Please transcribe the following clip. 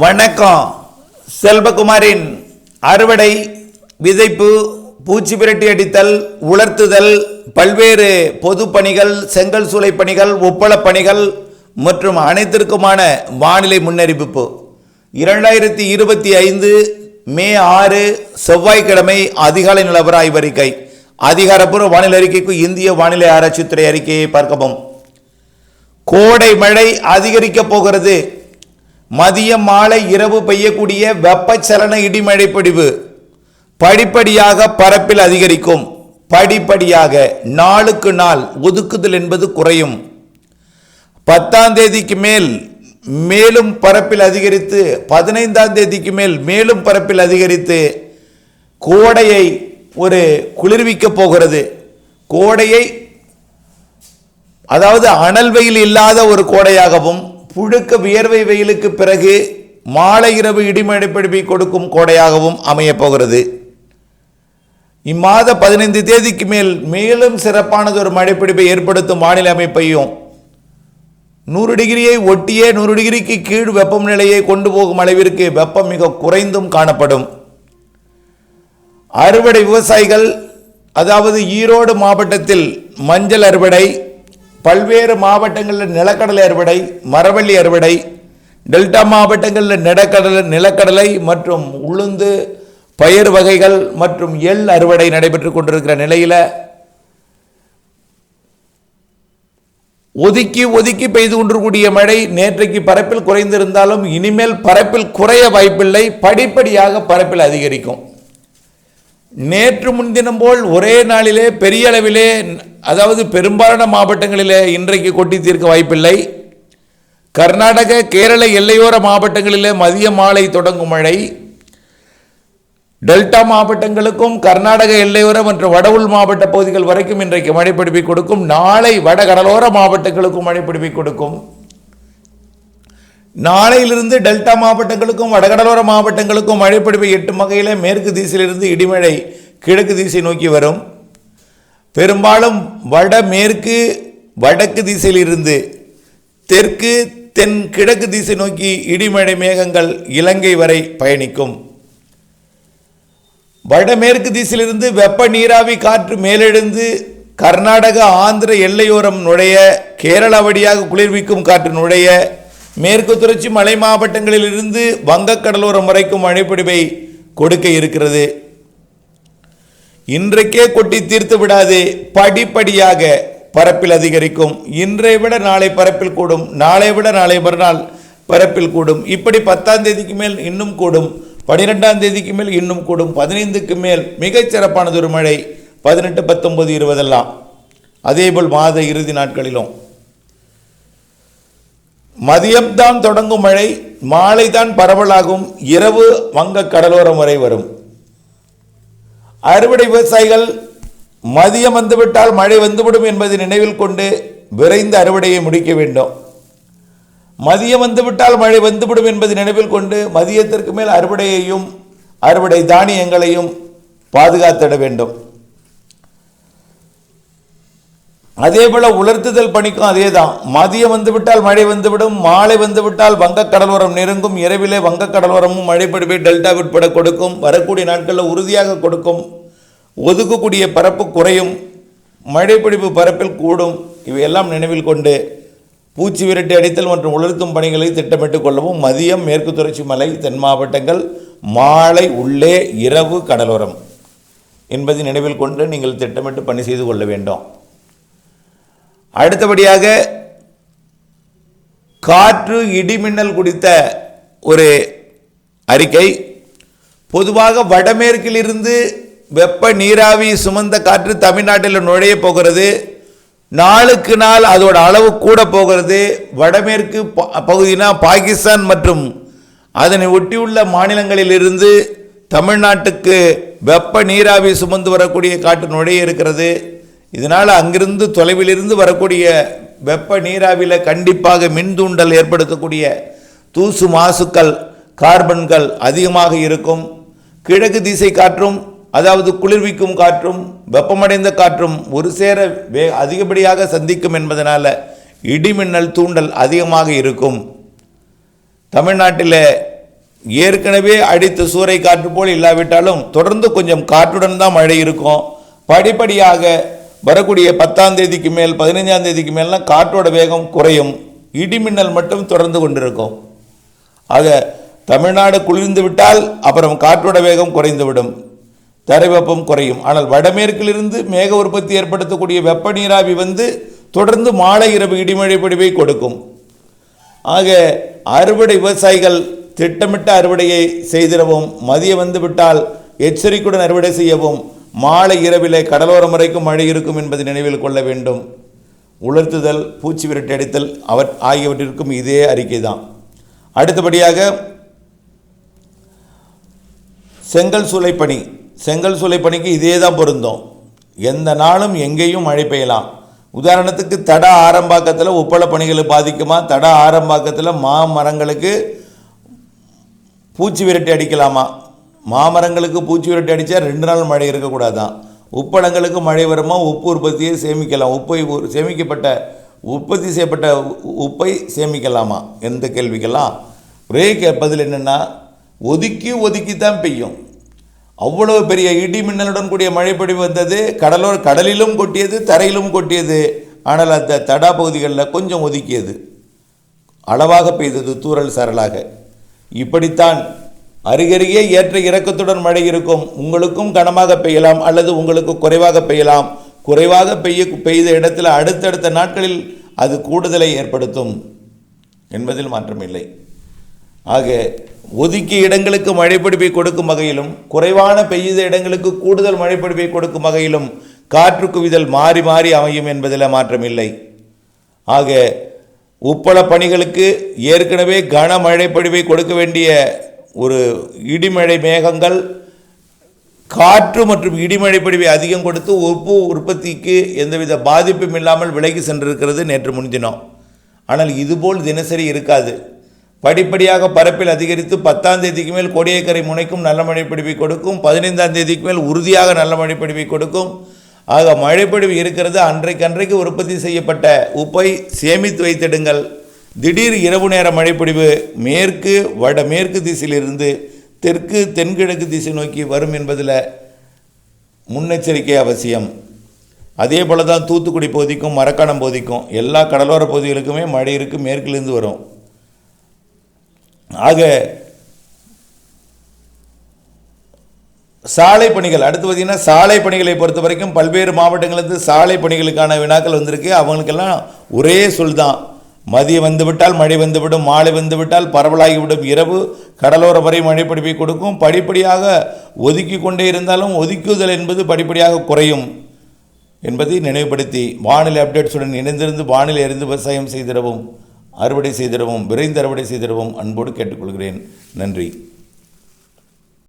வணக்கம். செல்வகுமாரின் அறுவடை விதைப்பு பூச்சி விரட்டி அடித்தல் உலர்த்துதல் பல்வேறு பொது பணிகள் செங்கல் சூளை பணிகள் ஒப்பளப் பணிகள் மற்றும் அனைத்திற்குமான வானிலை முன்னறிவிப்பு. இரண்டாயிரத்தி இருபத்தி ஐந்து மே ஆறு செவ்வாய்க்கிழமை அதிகாலை நிலவர ஆய்வறிக்கை அதிகாரப்பூர்வ வானிலை அறிக்கைக்கு இந்திய வானிலை ஆராய்ச்சித்துறை அறிக்கையை பார்க்கவும். கோடை மழை அதிகரிக்கப் போகிறது. மதியம் மாலை இரவு பெய்யக்கூடிய வெப்பச்சலன இடிமழை பொடிவு படிப்படியாக பரப்பில் அதிகரிக்கும். படிப்படியாக நாளுக்கு நாள் ஒதுக்குதல் என்பது குறையும். பத்தாம் தேதிக்கு மேல் மேலும் பரப்பில் அதிகரித்து பதினைந்தாம் தேதிக்கு மேல் மேலும் பரப்பில் அதிகரித்து கோடையை ஒரு குளிர்விக்கப் போகிறது. கோடையை அதாவது அனல் வெயில் இல்லாத ஒரு கோடையாகவும் புழுக்க வியர்வை வெயிலுக்கு பிறகு மாலை இரவு இடிமழை பிடிப்பை கொடுக்கும் கோடையாகவும் அமையப் போகிறது. இம்மாத பதினைந்து தேதிக்கு மேல் மேலும் சிறப்பானது ஒரு மழைப்பிடிப்பை ஏற்படுத்தும் வானிலை அமைப்பையும் நூறு டிகிரியை ஒட்டியே நூறு டிகிரிக்கு கீழ் வெப்பநிலையை கொண்டு போகும் அளவிற்கு வெப்பம் மிக குறைந்தும் காணப்படும். அறுவடை விவசாயிகள் அதாவது ஈரோடு மாவட்டத்தில் மஞ்சள் அறுவடை பல்வேறு மாவட்டங்களில் நிலக்கடலை அறுவடை மரவள்ளி அறுவடை டெல்டா மாவட்டங்களில் நிலக்கடலை நிலக்கடலை மற்றும் உளுந்து பயிர் வகைகள் மற்றும் எள் அறுவடை நடைபெற்று கொண்டிருக்கிற நிலையில் ஒதுக்கி ஒதுக்கி பெய்து கொண்டிருக்கூடிய மழை நேற்றைக்கு பரப்பில் குறைந்திருந்தாலும் இனிமேல் பரப்பில் குறைய வாய்ப்பில்லை. படிப்படியாக பரப்பில் அதிகரிக்கும். நேற்று முன்தினம் போல் ஒரே நாளிலே பெரிய அளவிலே அதாவது பெரும்பாலான மாவட்டங்களில் இன்றைக்கு கொட்டி தீர்க்க வாய்ப்பில்லை. கர்நாடக கேரள எல்லையோர மாவட்டங்களில் மதிய மாலை தொடங்கும் மழை. டெல்டா மாவட்டங்களுக்கும் கர்நாடக எல்லையோர மற்றும் வடவுள் மாவட்ட பகுதிகள் வரைக்கும் இன்றைக்கு மழை பிடிப்பை கொடுக்கும். நாளை வட கடலோர மாவட்டங்களுக்கும் மழை பிடிப்பை கொடுக்கும். நாளையிலிருந்து டெல்டா மாவட்டங்களுக்கும் வடகடலோர மாவட்டங்களுக்கும் மழைப்பிடிப்பை எட்டும் வகையில் மேற்கு திசையிலிருந்து இடிமழை கிழக்கு திசை நோக்கி வரும். பெரும்பாலும் வடமேற்கு வடக்கு திசையிலிருந்து தெற்கு தென் கிழக்கு திசை நோக்கி இடிமழை மேகங்கள் இலங்கை வரை பயணிக்கும். வடமேற்கு திசையிலிருந்து வெப்ப நீராவி காற்று மேலெழுந்து கர்நாடக ஆந்திர எல்லையோரம் நுழைய கேரளா வழியாக குளிர்விக்கும் காற்று நுழைய மேற்கு தொடர்ச்சி மலை மாவட்டங்களிலிருந்து வங்கக்கடலோரம் வரைக்கும் மழைப்பொடிவை கொடுக்க இருக்கிறது. இன்றைக்கே கொட்டி தீர்த்து விடாது. படிப்படியாக பரப்பில் அதிகரிக்கும். இன்றை விட நாளை பரப்பில் கூடும். நாளை விட நாளை மறுநாள் பரப்பில் கூடும். இப்படி பத்தாம் தேதிக்கு மேல் இன்னும் கூடும். பனிரெண்டாம் தேதிக்கு மேல் இன்னும் கூடும். பதினைந்துக்கு மேல் மிகச் சிறப்பானதொரு மழை. பதினெட்டு பத்தொன்பது இருபதெல்லாம். அதேபோல் மாத இறுதி நாட்களிலும். மதியம்தான் தொடங்கும் மழை. மாலை தான் பரவலாகும். இரவு வங்க கடலோரம் வரை வரும். அறுவடை விவசாயிகள் மதியம் வந்துவிட்டால் மழை வந்துவிடும் என்பதை நினைவில் கொண்டு விரைந்து அறுவடையை முடிக்க வேண்டும். மதியம் வந்துவிட்டால் மழை வந்துவிடும் என்பதை நினைவில் கொண்டு மதியத்திற்கு மேல் அறுவடையையும் அறுவடை தானியங்களையும் பாதுகாத்திட வேண்டும். அதே போல உலர்த்துதல் பணிக்கும் அதே தான் மதியம் வந்துவிட்டால் மழை வந்துவிடும் மாலை வந்துவிட்டால் வங்கக் கடலோரம் நெருங்கும் இரவிலே வங்கக் கடலோரமும் மழைப்படுவை டெல்டா உட்பட கொடுக்கும் வரக்கூடிய நாட்களில் உறுதியாக கொடுக்கும். ஒதுக்கக்கூடிய பரப்பு குறையும் மழைப்பிடிப்பு பரப்பில் கூடும். இவையெல்லாம் நினைவில் கொண்டு பூச்சி விரட்டி அடித்தல் மற்றும் உலர்த்தும் பணிகளை திட்டமிட்டுக் கொள்ளவும் மதியம் மேற்கு தொடர்ச்சி மலை தென் மாவட்டங்கள் மாலை உள்ளே இரவு கடலோரம் என்பதை நினைவில் கொண்டு நீங்கள் திட்டமிட்டு பணி செய்து கொள்ள வேண்டும். அடுத்தபடியாக காற்று இடிமின்னல் குறித்த ஒரு அறிக்கை. பொதுவாக வடமேற்கிலிருந்து வெப்ப நீராவி சுமந்த காற்று தமிழ்நாட்டில் நுழைய போகிறது. நாளுக்கு நாள் அதோட அளவு கூட போகிறது. வடமேற்கு ப- பகுதினா பாகிஸ்தான் மற்றும் அதனை ஒட்டியுள்ள மாநிலங்களிலிருந்து தமிழ்நாட்டுக்கு வெப்ப நீராவி சுமந்து வரக்கூடிய காற்று நுழைய இருக்கிறது. இதனால் அங்கிருந்து தொலைவிலிருந்து வரக்கூடிய வெப்ப நீராவியில் கண்டிப்பாக மின் தூண்டல் ஏற்படுத்தக்கூடிய தூசு மாசுக்கள் கார்பன்கள் அதிகமாக இருக்கும். கிழக்கு திசை காற்றும் அதாவது குளிர்விக்கும் காற்றும் வெப்பமடைந்த காற்றும் ஒரு சேர வே அதிகப்படியாக சந்திக்கும் என்பதனால் இடிமின்னல் தூண்டல் அதிகமாக இருக்கும். தமிழ்நாட்டில் ஏற்கனவே அடித்த சூறை காற்று போல் இல்லாவிட்டாலும் தொடர்ந்து கொஞ்சம் காற்றுடன் தான் மழை இருக்கும். படிப்படியாக வரக்கூடிய பத்தாம் தேதிக்கு மேல் பதினைஞ்சாம் தேதிக்கு மேல்லாம் காற்றோட வேகம் குறையும். இடிமின்னல் மட்டும் தொடர்ந்து கொண்டிருக்கும். ஆக தமிழ்நாடு குளிர்ந்து விட்டால் அப்புறம் காற்றோட வேகம் குறைந்துவிடும் தரை வெப்பம் குறையும். ஆனால் வடமேற்கிலிருந்து மேக உற்பத்தி ஏற்படுத்தக்கூடிய வெப்ப நீராவி வந்து தொடர்ந்து மாலை இரவு இடிமழை பொழிவை கொடுக்கும். ஆக அறுவடை விவசாயிகள் திட்டமிட்ட அறுவடையை செய்திடவும் மதியம் வந்து விட்டால் எச்சரிக்கையுடன் அறுவடை செய்யவும் மாலை இரவிலே கடலோரம் வரைக்கும் மழை இருக்கும் என்பதை நினைவில் கொள்ள வேண்டும். உலர்த்துதல் பூச்சி விரட்டி அடித்தல் அவர் ஆகியவற்றிற்கும் இதே அறிக்கை தான் அடுத்தபடியாக செங்கல் சூளை பணி. செங்கல் சூளை பணிக்கு இதே தான் பொருந்தும். எந்த நாளும் எங்கேயும் மழை பெய்யலாம். உதாரணத்துக்கு தட ஆரம்பாக்கத்தில் உப்பள பணிகளை பாதிக்குமா? தட ஆரம்பாக்கத்தில் மாமரங்களுக்கு பூச்சி விரட்டி அடிக்கலாமா? மாமரங்களுக்கு பூச்சி விரட்டி அடித்தா ரெண்டு நாள் மழை இருக்கக்கூடாதான். உப்படங்களுக்கு மழை வருமா? உப்பு உற்பத்தியை சேமிக்கலாம். உப்பை சேமிக்கப்பட்ட உற்பத்தி செய்யப்பட்ட உ- உப்பை சேமிக்கலாமா? எந்த கேள்விக்கெல்லாம்? ஒரே கே பதில் என்னென்னா ஒதுக்கி ஒதுக்கி தான் பெய்யும். அவ்வளவு பெரிய இடி மின்னலுடன் கூடிய மழைப்பொழிவு வந்தது கடலோர கடலிலும் கொட்டியது தரையிலும் கொட்டியது. ஆனால் அந்த தடா பகுதிகளில் கொஞ்சம் ஒதுக்கியது. அளவாக பெய்தது தூறல் சரலாக இப்படித்தான் அருகருகே ஏற்ற இறக்கத்துடன் மழை இருக்கும். உங்களுக்கும் கனமாக பெய்யலாம் அல்லது உங்களுக்கு குறைவாக பெய்யலாம். குறைவாக பெய்ய பெய்த இடத்தில் அடுத்தடுத்த நாட்களில் அது கூடுதலை ஏற்படுத்தும் என்பதில் மாற்றமில்லை. ஆக ஒதுக்கிய இடங்களுக்கு மழைப்பிடிப்பை கொடுக்கும் வகையிலும் குறைவான பெய்த இடங்களுக்கு கூடுதல் மழைப்பிடிப்பை கொடுக்கும் வகையிலும் காற்று குவிதல் மாறி மாறி அமையும் என்பதில் மாற்றமில்லை. ஆக உப்பள பணிகளுக்கு ஏற்கனவே கன பொழிவை கொடுக்க வேண்டிய ஒரு இடிமழை மேகங்கள் காற்று மற்றும் இடிமழை பொழிவை அதிகம் கொடுத்து உப்பு உற்பத்திக்கு எந்தவித பாதிப்பும் இல்லாமல் விலகி சென்றிருக்கிறது நேற்று முன்தினம். ஆனால் இதுபோல் தினசரி இருக்காது. படிப்படியாக பரப்பில் அதிகரித்து பத்தாம் தேதிக்கு மேல் கோடியக்கரை முனைக்கும் நல்ல மழைப்பிடிவை கொடுக்கும் பதினைந்தாம் தேதிக்கு மேல் உறுதியாக நல்ல மழைப்பிடிவை கொடுக்கும். ஆக மழைப்பொழிவு இருக்கிறது அன்றைக்கு அன்றைக்கு உற்பத்தி செய்யப்பட்ட உப்பை சேமித்து வைத்திடுங்கள். திடீர் இரவு நேர மழைப்பொழிவு மேற்கு வட மேற்கு திசையிலிருந்து தெற்கு தென்கிழக்கு திசை நோக்கி வரும் என்பதில் முன்னெச்சரிக்கை அவசியம். அதே போல தான் தூத்துக்குடி பகுதிக்கும் மரக்காணம் பகுதிக்கும் எல்லா கடலோர பகுதிகளுக்குமே மழை இருக்கு மேற்கிலிருந்து வரும். ஆக சாலை பணிகள் அடுத்து பார்த்தீங்கன்னா சாலை பணிகளை பொறுத்த வரைக்கும் பல்வேறு மாவட்டங்களிலிருந்து சாலை பணிகளுக்கான வினாக்கள் வந்திருக்கு. அவங்களுக்கெல்லாம் ஒரே சொல் தான். மதியம் வந்துவிட்டால் மழை வந்துவிடும் மாலை வந்துவிட்டால் பரவலாகிவிடும். இரவு கடலோர வரை மழை பிடிப்பை கொடுக்கும். படிப்படியாக ஒதுக்கி கொண்டே இருந்தாலும் ஒதுக்குதல் என்பது படிப்படியாக குறையும் என்பதை நினைவுபடுத்தி வானிலை அப்டேட்ஸுடன் இணைந்திருந்து வானிலை அறிந்து விவசாயம் செய்திடவும் அறுவடை செய்திடவும் விரைந்து அறுவடை செய்திடவும் அன்போடு கேட்டுக்கொள்கிறேன். நன்றி.